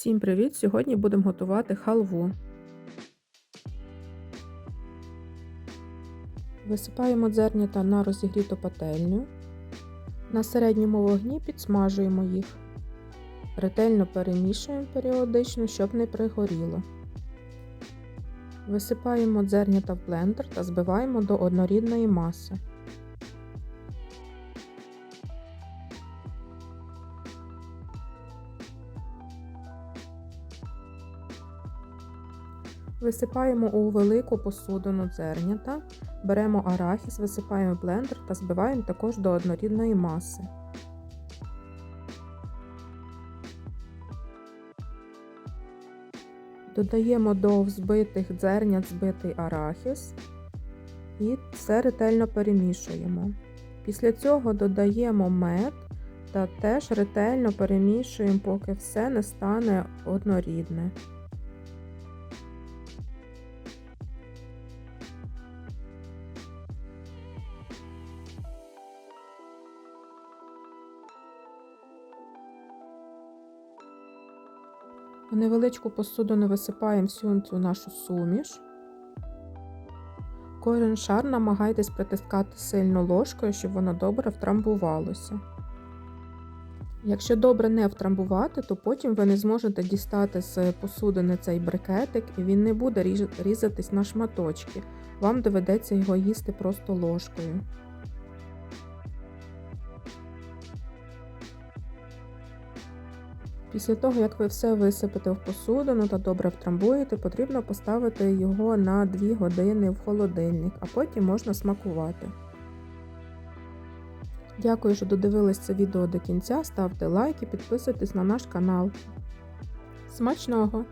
Всім привіт! Сьогодні будемо готувати халву. Висипаємо дзернята на розігріту пательню. На середньому вогні підсмажуємо їх. Ретельно перемішуємо періодично, щоб не пригоріло. Висипаємо дзернята в блендер та збиваємо до однорідної маси. Висипаємо у велику посудину дзернята, беремо арахіс, висипаємо блендер та збиваємо також до однорідної маси. Додаємо до взбитих дзернят збитий арахіс і все ретельно перемішуємо. Після цього додаємо мед та теж ретельно перемішуємо, поки все не стане однорідне. В невеличку посудину висипаємо всю цю нашу суміш. Кожен шар намагайтесь притискати сильно ложкою, щоб воно добре втрамбувалося. Якщо добре не втрамбувати, то потім ви не зможете дістати з посудини цей брикетик і він не буде різатись на шматочки. Вам доведеться його їсти просто ложкою. Після того, як ви все висипете в посудину та добре втрамбуєте, потрібно поставити його на 2 години в холодильник, а потім можна смакувати. Дякую, що додивились це відео до кінця. Ставте лайк і підписуйтесь на наш канал. Смачного!